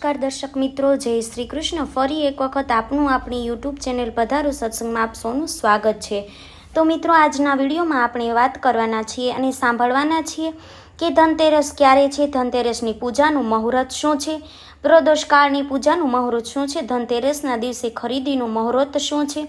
નમસ્કાર દર્શક મિત્રો, જય શ્રી કૃષ્ણ. ફરી એક વખત આપનું આપણી યુટ્યુબ ચેનલ પધારો સત્સંગમાં આપ સૌનું સ્વાગત છે. તો મિત્રો, આજના વિડીયોમાં આપણે વાત કરવાના છીએ અને સાંભળવાના છીએ કે ધનતેરસ ક્યારે છે, ધનતેરસની પૂજાનું મુહૂર્ત શું છે, પ્રદોષકાળની પૂજાનું મુહૂર્ત શું છે, ધનતેરસના દિવસે ખરીદીનું મુહૂર્ત શું છે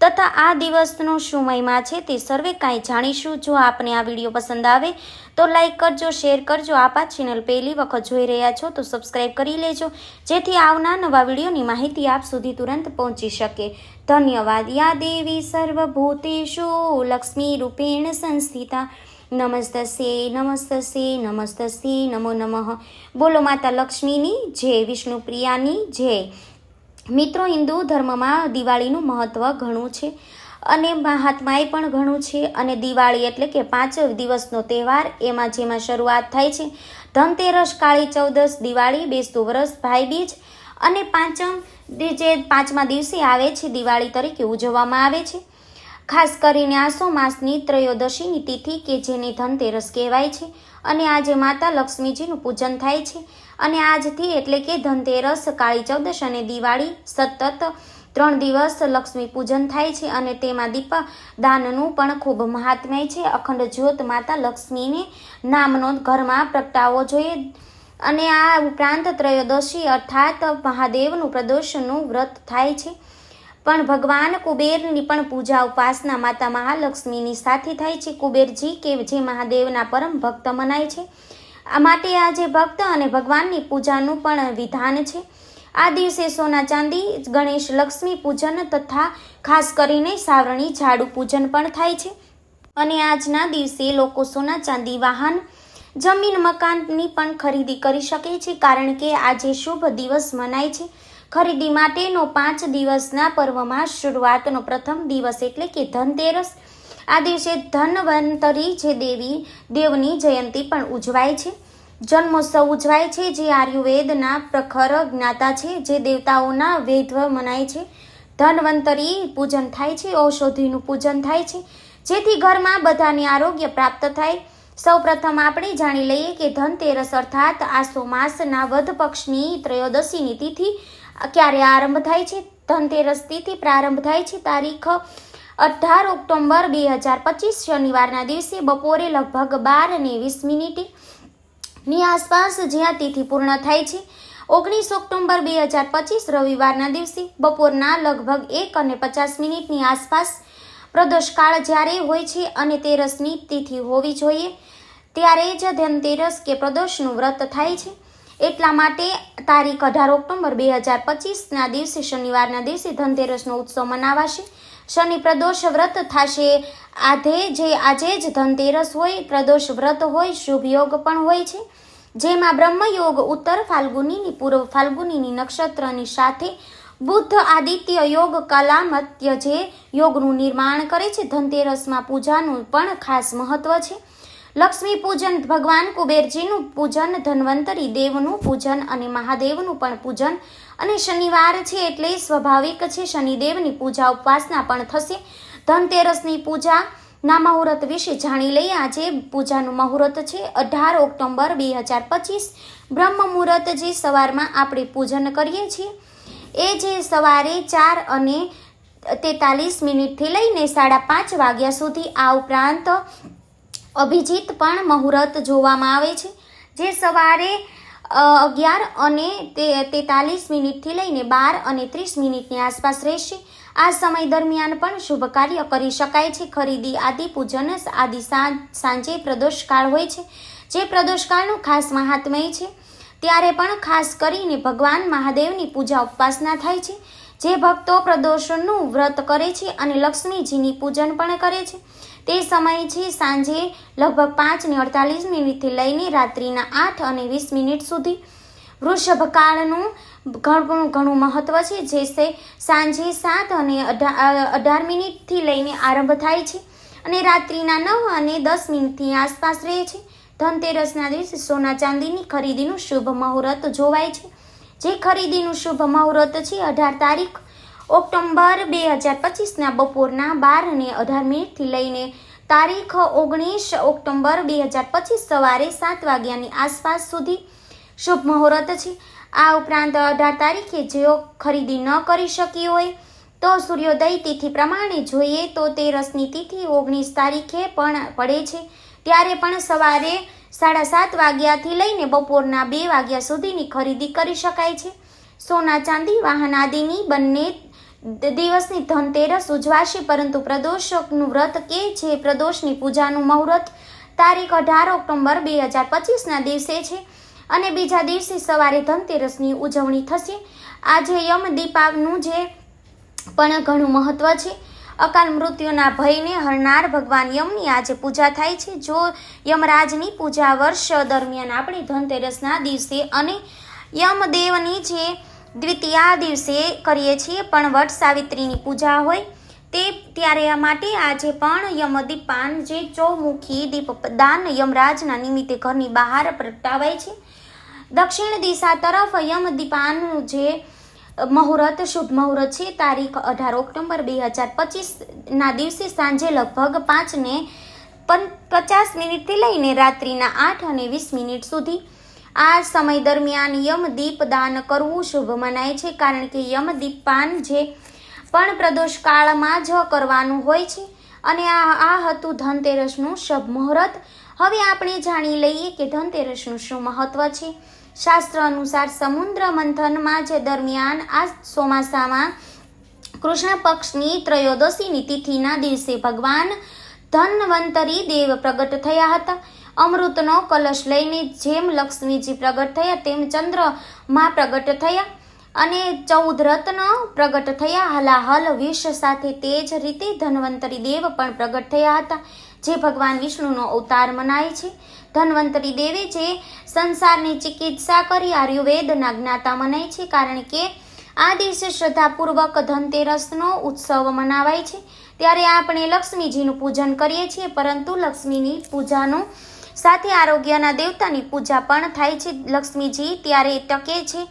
તથા આ દિવસનો શું મહિમા છે તે સર્વે કાંઈ જાણીશું. જો આપને આ વીડિયો પસંદ આવે તો લાઇક કરજો, શેર કરજો. આપ આ ચેનલ પહેલી વખત જોઈ રહ્યા છો તો સબસ્ક્રાઈબ કરી લેજો, જેથી આવનાર નવા વિડીયોની માહિતી આપ સુધી તુરંત પહોંચી શકે. ધન્યવાદ. યા દેવી સર્વભૂતેશુ, લક્ષ્મી રૂપેણ સંસ્થિતા. નમસ્તસે નમસ્તસે નમસ્તસે નમો નમઃ. બોલો માતા લક્ષ્મીની જય વિષ્ણુપ્રિયાની જય. મિત્રો, હિન્દુ ધર્મમાં દિવાળીનું મહત્ત્વ ઘણું છે અને મહાત્માએ પણ ઘણું છે અને દિવાળી એટલે કે પાંચ દિવસનો તહેવાર, એમાં જેમાં શરૂઆત થાય છે. ધનતેરસ, કાળી ચૌદસ, દિવાળી, બેસતું વરસ, ભાઈબીજ અને પાંચમ જે પાંચમા દિવસે આવે છે, દિવાળી તરીકે ઉજવવામાં આવે છે. ખાસ કરીને આસો માસની ત્રયોદશીની તિથિ કે જેને ધનતેરસ કહેવાય છે અને આજે માતા લક્ષ્મીજીનું પૂજન થાય છે. અને આજથી એટલે કે ધનતેરસ, કાળી ચૌદશ અને દિવાળી સતત ત્રણ દિવસ લક્ષ્મી પૂજન થાય છે અને તેમાં દીપ દાનનું પણ ખૂબ મહાત્મ્ય છે. અખંડ જ્યોત માતા લક્ષ્મીને નામનો ઘરમાં પ્રગટાવવો જોઈએ. અને આ ઉપરાંત ત્રયોદશી અર્થાત મહાદેવનું પ્રદોષનું વ્રત થાય છે. પણ ભગવાન કુબેરની પણ પૂજા ઉપાસના માતા મહાલક્ષ્મીની સાથે થાય છે. કુબેરજી કે જે મહાદેવના પરમ ભક્ત મનાય છે. આ માટે આજે ભક્ત અને ભગવાનની પૂજાનું પણ વિધાન છે. આ દિવસે સોના ચાંદી, ગણેશ લક્ષ્મી પૂજન તથા ખાસ કરીને સાવરણી ઝાડુ પૂજન પણ થાય છે. અને આજના દિવસે લોકો સોના ચાંદી વાહન, જમીન મકાનની પણ ખરીદી કરી શકે છે કારણ કે આજે શુભ દિવસ મનાય છે. ખરીદી માટેનો પાંચ દિવસના પર્વમાં શરૂઆતનો પ્રથમ દિવસ એટલે કે ધનતેરસ આ દિવસે ધનવંતરી જે દેવી, દેવની જયંતી પણ ઉજવાય છે. જન્મોત્સવ ઉજવાય છે જે આયુર્વેદના પ્રખર જ્ઞાતા છે, જે દેવતાઓના વૈધવ મનાય છે. ધનવંતરી પૂજન થાય છે, ઔષધિનું પૂજન થાય છે, જેથી ઘરમાં બધાને આરોગ્ય પ્રાપ્ત થાય. સૌ પ્રથમ આપણે જાણી લઈએ કે ધનતેરસ અર્થાત આસો માસના વધ પક્ષની ત્રયોદશીની તિથિ ક્યારે આરંભ થાય છે? ધનતેરસ તિથિ પ્રારંભ થાય છે તારીખ અઢાર ઓક્ટોબર બે હજાર પચીસ શનિવારના દિવસે બપોરે લગભગ બાર અને વીસ મિનિટની આસપાસ જ્યાં તિથિ પૂર્ણ થાય છે. ઓગણીસ ઓક્ટોબર બે હજાર પચીસ રવિવારના દિવસે બપોરના લગભગ એક અને પચાસ મિનિટની આસપાસ પ્રદોષકાળ જ્યારે હોય છે અને તેરસની તિથિ હોવી જોઈએ, ત્યારે જ ધનતેરસ કે પ્રદોષનું વ્રત થાય છે. એટલા માટે તારીખ અઢાર ઓક્ટોબર બે હજાર પચીસના દિવસે શનિવારના દિવસે ધનતેરસનો ઉત્સવ મનાવાશે. શનિ પ્રદોષ વ્રત થશે. આધે જે આજે જ ધનતેરસ હોય, પ્રદોષ વ્રત હોય, શુભ યોગ પણ હોય છે. જેમાં બ્રહ્મયોગ ઉત્તર ફાલ્ગુનીની પૂર્વ ફાલ્ગુનીની નક્ષત્રની સાથે બુદ્ધ આદિત્ય યોગ કલામત્ય જે યોગનું નિર્માણ કરે છે. ધનતેરસમાં પૂજાનું પણ ખાસ મહત્વ છે. લક્ષ્મી પૂજન ભગવાન કુબેરજીનું પૂજન, ધન્વંતરી દેવનું પૂજન અને મહાદેવનું પણ પૂજન. અને શનિવાર છે એટલે સ્વાભાવિક છે શનિદેવની પૂજા ઉપાસના પણ થશે. ધનતેરસની પૂજા ના મુહૂર્ત વિશે જાણી લઈએ. આજે પૂજાનું મુહૂર્ત છે અઢાર ઓક્ટોબર બે હજાર પચીસ. બ્રહ્મ મુહૂર્ત જે સવારમાં આપણે પૂજન કરીએ છીએ. એ જે સવારે ચાર અને તેતાલીસ મિનિટથી લઈને સાડા પાંચ વાગ્યા સુધી આ ઉપરાંત અભિજીત પણ મુહૂર્ત જોવામાં આવે છે, જે સવારે અગિયાર અને તેતાલીસ મિનિટથી લઈને બાર અને ત્રીસ મિનિટની આસપાસ રહેશે. આ સમય દરમિયાન પણ શુભ કાર્ય કરી શકાય છે. ખરીદી આદિ પૂજન આદિ સાંજે પ્રદોષકાળ હોય છે, જે પ્રદોષકાળનું ખાસ મહાત્મય છે. ત્યારે પણ ખાસ કરીને ભગવાન મહાદેવની પૂજા ઉપાસના થાય છે, જે ભક્તો પ્રદોષનું વ્રત કરે છે અને લક્ષ્મીજીની પૂજન પણ કરે છે. તે સમય છે, સાંજે લગભગ પાંચ ને અડતાલીસ મિનિટથી લઈને રાત્રિના આઠ અને વીસ મિનિટ સુધી. વૃષભકાળનું ઘણું ઘણું મહત્ત્વ છે, જે સાંજે સાત અને અઢાર મિનિટથી લઈને આરંભ થાય છે અને રાત્રિના નવ અને દસ મિનિટથી આસપાસ રહે છે. ધનતેરસના દિવસે સોના ચાંદીની ખરીદીનું શુભ મુહૂર્ત જોવાય છે. જે ખરીદીનું શુભ મુહૂર્ત છે અઢાર તારીખ ઓક્ટોબર બે હજાર પચીસના બપોરના બાર અને અઢાર મિનિટથી લઈને તારીખ ઓગણીસ ઓક્ટોબર બે હજાર પચીસ સવારે સાત વાગ્યાની આસપાસ સુધી શુભ મુહૂર્ત છે. આ ઉપરાંત અઢાર તારીખે જેઓ ખરીદી ન કરી શકી હોય તો સૂર્યોદય તિથિ પ્રમાણે જોઈએ તો તેરસની તિથિ ઓગણીસ તારીખે પણ પડે છે. ત્યારે પણ સવારે સાડા સાત વાગ્યાથી લઈને બપોરના બે વાગ્યા સુધીની ખરીદી કરી શકાય છે. સોના ચાંદી, વાહન આદિની બંને દિવસની ધનતેરસ ઉજવાશે, પરંતુ પ્રદોષકનું વ્રત કે જે પ્રદોષની પૂજાનું મુહૂર્ત તારીખ અઢાર ઓક્ટોબર બે હજાર પચીસના દિવસે છે અને બીજા દિવસે સવારે ધનતેરસની ઉજવણી થશે. આજે યમ દીપાવનું જે પણ ઘણું મહત્વ છે અકાલ મૃત્યુના ભયને હરનાર ભગવાન યમની આજે પૂજા થાય છે. જો યમરાજની પૂજા વર્ષ દરમિયાન આપણે ધનતેરસના દિવસે અને યમદેવની જે દ્વિતીયા દિવસે કરીએ છીએ, પણ વટ સાવિત્રીની પૂજા હોય, તે ત્યારે માટે આજે પણ યમદીપાન જે ચૌમુખી દીપદાન યમરાજના નિમિત્તે ઘરની બહાર પ્રગટાવાય છે. દક્ષિણ દિશા તરફ યમદીપાનનું જે મુહૂર્ત, શુભ મુહૂર્ત છે. તારીખ અઢાર ઓક્ટોબર બે હજાર પચીસના દિવસે સાંજે લગભગ પાંચને પન, પચાસ મિનિટથી લઈને રાત્રિના આઠ અને વીસ મિનિટ સુધી. આ સમય દરમિયાન યમદીપ દાન કરવું શુભ મનાય છે, કારણ કે યમદીપાન જે પણ પ્રદોષ કાળમાં જ કરવાનું હોય છે. અને આ આ હતું ધનતેરસનું શુભ મુહૂર્ત. હવે આપણે જાણી લઈએ કે ધનતેરસનું શું મહત્વ છે. શાસ્ત્ર અનુસાર સમુદ્ર મંથનમાં જે દરમિયાન આ ચોમાસામાં કૃષ્ણ પક્ષની ત્રયોદશીની તિથિના દિવસે ભગવાન ધન્વંતરી દેવ પ્રગટ થયા હતા. અમૃતનો કલશ લઈને જેમ લક્ષ્મીજી પ્રગટ થયા, તેમ ચંદ્રમાં પ્રગટ થયા. અને ચૌદ રત્ન પ્રગટ થયા. હલાહલ વિષ સાથે તે જ રીતે ધન્વંતરી દેવ પણ પ્રગટ થયા હતા. જે ભગવાન વિષ્ણુનો અવતાર મનાય છે. ધન્વંતરી દેવે જે સંસારની ચિકિત્સા કરી આયુર્વેદના જ્ઞાતા મનાય છે, કારણ કે આ દિવસે શ્રદ્ધાપૂર્વક ધનતેરસનો ઉત્સવ મનાવાય છે. ત્યારે આપણે લક્ષ્મીજીનું પૂજન કરીએ છીએ, પરંતુ લક્ષ્મીની પૂજાનું સાથે આરોગ્યના દેવતાની પૂજા પણ થાય છે. લક્ષ્મીજી ત્યારે ટકે છે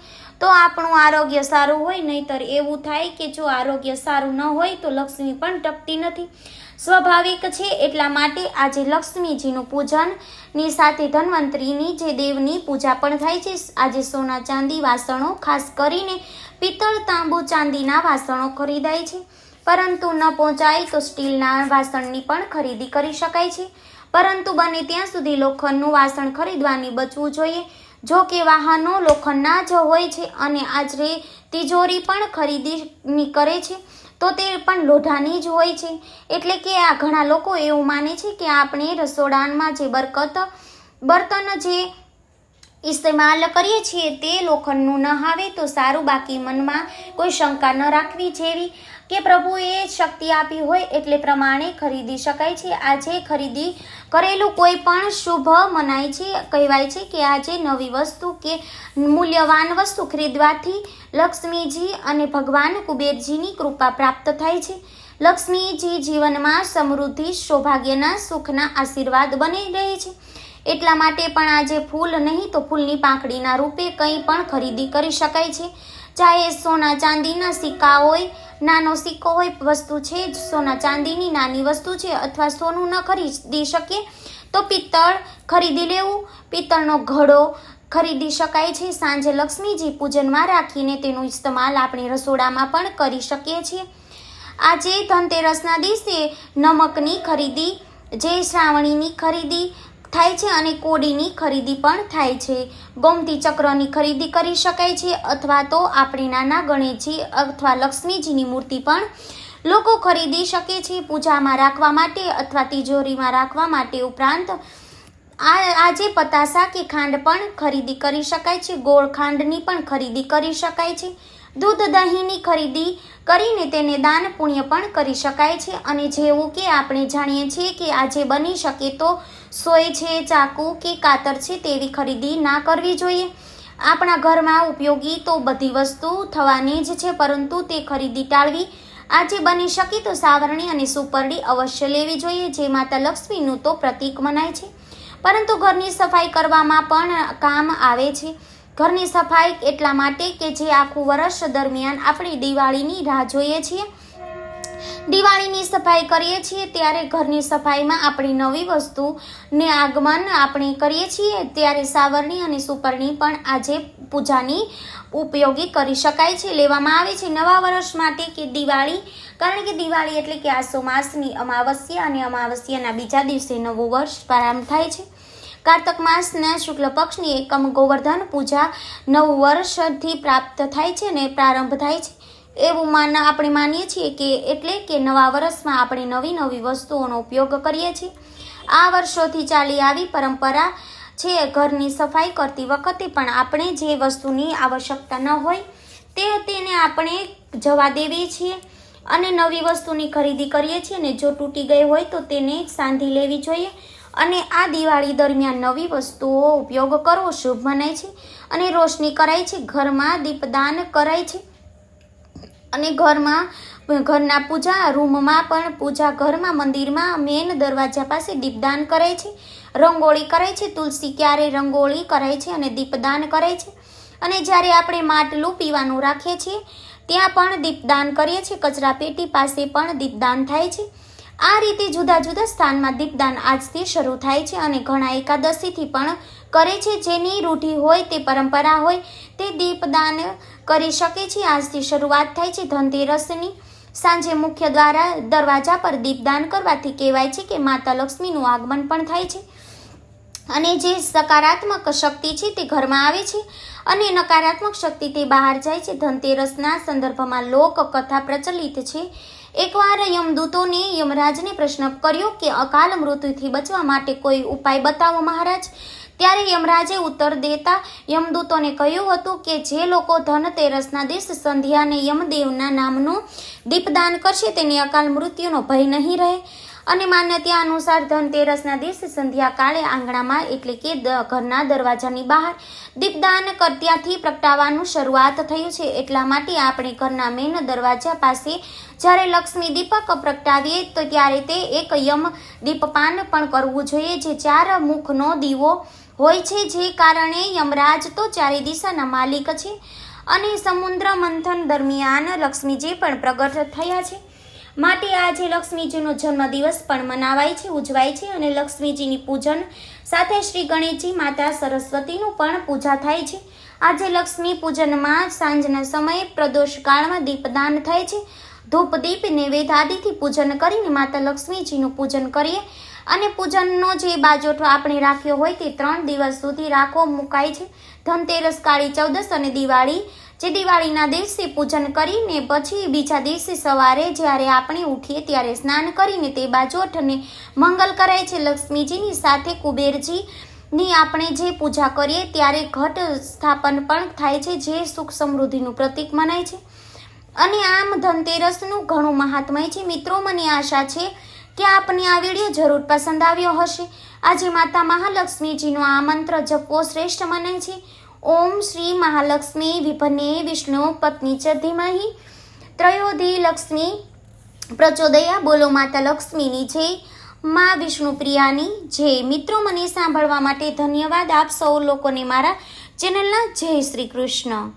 તો આપણું આરોગ્ય સારું હોય, નહીતર એવું થાય કે જો આરોગ્ય સારું ન હોય તો લક્ષ્મી પણ ટકતી નથી. સ્વાભાવિક છે એટલા માટે આજે લક્ષ્મીજીનું પૂજનની સાથે ધન્વંતરીની જે દેવની પૂજા પણ થાય છે. આજે સોના ચાંદી, વાસણો, ખાસ કરીને પિત્તળ, તાંબુ, ચાંદીના વાસણો ખરીદાય છે. પરંતુ ન પહોંચાય તો સ્ટીલના વાસણની પણ ખરીદી કરી શકાય છે. પરંતુ બને ત્યાં સુધી લોખંડનું વાસણ ખરીદવાની બચવું જોઈએ. જો કે વાહનો લોખંડના જ હોય છે અને આજરે તિજોરી પણ ખરીદી કરે છે, તો તે પણ લોઢાની જ હોય છે. એટલે કે આ ઘણા લોકો એવું માને છે કે આપણે રસોડામાં જે બરકત, બર્તન જે ઇસ્તેમાલ કરીએ છીએ તે લોખંડનું ન આવે તો સારું. બાકી મનમાં કોઈ શંકા ન રાખવી જેવી. કે પ્રભુએ શક્તિ આપી હોય એટલે પ્રમાણે ખરીદી શકાય છે. આજે ખરીદી કરેલું કોઈ પણ શુભ મનાય છે, કહેવાય છે કે આજે નવી વસ્તુ કે મૂલ્યવાન વસ્તુ ખરીદવાથી લક્ષ્મીજી અને ભગવાન કુબેરજીની કૃપા પ્રાપ્ત થાય છે. લક્ષ્મીજી જીવનમાં સમૃદ્ધિ, સૌભાગ્યના, સુખના આશીર્વાદ બની રહે છે. એટલા માટે પણ આજે ફૂલ નહીં તો ફૂલની પાંખડીના રૂપે કંઈ પણ ખરીદી કરી શકાય છે. ચાહે સોના ચાંદીના સિક્કા હોય, નાનો સિક્કો હોય, વસ્તુ છે સોના ચાંદીની, નાની વસ્તુ છે અથવા સોનું ન ખરીદી શકીએ, તો પિત્તળ ખરીદી લેવું. પિત્તળનો ઘડો ખરીદી શકાય છે. સાંજે લક્ષ્મીજી પૂજનમાં રાખીને તેનો ઇસ્તેમાલ આપણે રસોડામાં પણ કરી શકીએ છીએ. આજે ધનતેરસના દિવસે નમકની ખરીદી જે શ્રાવણીની ખરીદી થાય છે અને કોડીની ખરીદી પણ થાય છે. ગોમતી ચક્રની ખરીદી કરી શકાય છે અથવા તો આપણે નાના ગણેશજી અથવા લક્ષ્મીજીની મૂર્તિ પણ લોકો ખરીદી શકે છે પૂજામાં રાખવા માટે અથવા તિજોરીમાં રાખવા માટે ઉપરાંત આ, આજે પતાસા કે ખાંડ પણ ખરીદી કરી શકાય છે. ગોળ ખાંડની પણ ખરીદી કરી શકાય છે. દૂધ દહીંની ખરીદી કરીને તેને દાન પુણ્ય પણ કરી શકાય છે. અને જેવું કે આપણે જાણીએ છીએ કે આજે બની શકે તો સોય છે, ચાકુ કે કાતર છે તેવી ખરીદી ના કરવી જોઈએ. આપણા ઘરમાં ઉપયોગી તો બધી વસ્તુ થવાની જ છે, પરંતુ તે ખરીદી ટાળવી આજે બની શકે તો સાવરણી અને સુપરડી અવશ્ય લેવી જોઈએ, જે માતા લક્ષ્મીનું તો પ્રતીક મનાય છે. પરંતુ ઘરની સફાઈ કરવામાં પણ કામ આવે છે. ઘરની સફાઈ એટલા માટે કે જે આખું વર્ષ દરમિયાન આપણે દિવાળીની રાહ જોઈએ છીએ. દિવાળીની સફાઈ કરીએ છીએ ત્યારે ઘરની સફાઈમાં આપણી નવી વસ્તુને આગમન આપણે કરીએ છીએ ત્યારે સાવરણી અને સુપરણી પણ આજે પૂજાની ઉપયોગી કરી શકાય છે, લેવામાં આવે છે નવા વર્ષ માટે કે દિવાળી, કારણ કે દિવાળી એટલે કે આસો માસની અમાવસ્યા અને અમાવસ્યાના બીજા દિવસે નવું વર્ષ પ્રારંભ થાય છે. કારતક માસના શુક્લ પક્ષની એકમ ગોવર્ધન પૂજા નવ વર્ષથી પ્રાપ્ત થાય છે અને પ્રારંભ થાય છે. એવું માન, આપણે માનીએ છીએ કે એટલે કે નવા વર્ષમાં આપણે નવી નવી વસ્તુઓનો ઉપયોગ કરીએ છીએ. આ વર્ષોથી ચાલી આવી પરંપરા છે ઘરની સફાઈ કરતી વખતે પણ આપણે જે વસ્તુની આવશ્યકતા ન હોય તે તેને આપણે જવા દેવીએ છીએ અને નવી વસ્તુની ખરીદી કરીએ છીએ અને જો તૂટી ગઈ હોય તો તેને સાંધી લેવી જોઈએ અને આ દિવાળી દરમિયાન નવી વસ્તુઓ ઉપયોગ કરવો શુભ મનાય છે અને રોશની કરાય છે. ઘરમાં દીપદાન કરાય છે. અને ઘરમાં, ઘરના પૂજા, રૂમમાં પણ પૂજા ઘરમાં, મંદિરમાં મેન દરવાજા પાસે દીપદાન કરે છે, રંગોળી કરાય છે, તુલસી ક્યારે રંગોળી કરાય છે અને દીપદાન કરાય છે. અને જ્યારે આપણે માટલું પીવાનું રાખીએ છીએ, ત્યાં પણ દીપદાન કરીએ છીએ, કચરાપેટી પાસે પણ દીપદાન થાય છે. આ રીતે જુદા જુદા સ્થાનમાં દીપદાન આજથી શરૂ થાય છે અને ઘણા એકાદશીથી પણ કરે છે. જેની રૂઢિ હોય તે પરંપરા હોય તે દીપદાન કરી શકે છે. આજથી શરૂઆત થાય છે ધનતેરસની. સાંજે મુખ્ય દ્વારા દરવાજા પર દીપદાન કરવાથી કહેવાય છે કે માતા લક્ષ્મીનું આગમન પણ થાય છે. અને જે સકારાત્મક શક્તિ છે તે ઘરમાં આવે છે. અને નકારાત્મક શક્તિ તે બહાર જાય છે. ધનતેરસના સંદર્ભમાં લોકકથા પ્રચલિત છે. એકવાર યમદૂતોને યમરાજને પ્રશ્ન કર્યો કે અકાલ મૃત્યુથી બચવા માટે કોઈ ઉપાય બતાવો મહારાજ. ત્યારે યમરાજે ઉત્તર દેતા યમદૂતોને કહ્યું હતું કે જે લોકો ધનતેરસના દિવસ સંધ્યાને યમદેવના નામનું દીપદાન કરશે તેને અકાલ મૃત્યુનો ભય નહીં રહે. અને માન્યતા અનુસાર ધનતેરસના દિવસે સંધ્યા કાળે આંગણામાં એટલે કે ઘરના દરવાજાની બહાર દીપદાન કરત્યાથી પ્રગટાવવાનું શરૂઆત થયું છે. એટલા માટે આપણે ઘરના મેન દરવાજા પાસે જ્યારે લક્ષ્મી દીપક પ્રગટાવીએ તો ત્યારે તે એક યમ દીપપાન પણ કરવું જોઈએ જે ચાર મુખનો દીવો હોય છે. જે કારણે યમરાજ તો ચારે દિશાના માલિક છે અને સમુદ્ર મંથન દરમિયાન લક્ષ્મીજી પણ પ્રગટ થયા છે. માટે આજે લક્ષ્મીજીનો જન્મદિવસ પણ મનાવાય છે, ઉજવાય છે અને લક્ષ્મીજીની પૂજન સાથે શ્રી ગણેશજી માતા સરસ્વતીનું પણ પૂજા થાય છે. આજે લક્ષ્મી પૂજનમાં સાંજના સમયે પ્રદોષ કાળમાં દીપદાન થાય છે. ધૂપ, દીપ નૈવેદ આદિથી પૂજન કરીને માતા લક્ષ્મીજીનું પૂજન કરીએ અને પૂજનનો જે બાજોઠો આપણે રાખ્યો હોય તે ત્રણ દિવસ સુધી રાખો, મુકાય છે. ધનતેરસ, કાળી ચૌદસ અને દિવાળી જે દિવાળીના દિવસે પૂજન કરીને પછી બીજા દિવસે સવારે જ્યારે આપણે ઉઠીએ ત્યારે સ્નાન કરીને તે બાજોઠને મંગલ કરાય છે. લક્ષ્મીજીની સાથે કુબેરજી ની આપણે જે પૂજા કરીએ ત્યારે ઘટ સ્થાપન પણ થાય છે, જે સુખ સમૃદ્ધિનું પ્રતીક મનાય છે. અને આમ ધનતેરસનું ઘણું મહાત્મય છે. મિત્રો, મને આશા છે કે આપને આ વીડિયો જરૂર પસંદ આવ્યો હશે. આજે માતા મહાલક્ષ્મીજીનો આ મંત્ર જપવો શ્રેષ્ઠ મનાય છે. ઓમ શ્રી મહાલક્ષ્મી વિભને વિષ્ણુ પત્ની ચ ધીમહિ. ત્રયોધી લક્ષ્મી પ્રચોદયા, બોલો માતા લક્ષ્મીની જય. મા વિષ્ણુપ્રિયાની જય. મિત્રો, મને સાંભળવા માટે ધન્યવાદ. આપ સૌ લોકોને મારા ચેનલના જય શ્રી કૃષ્ણ.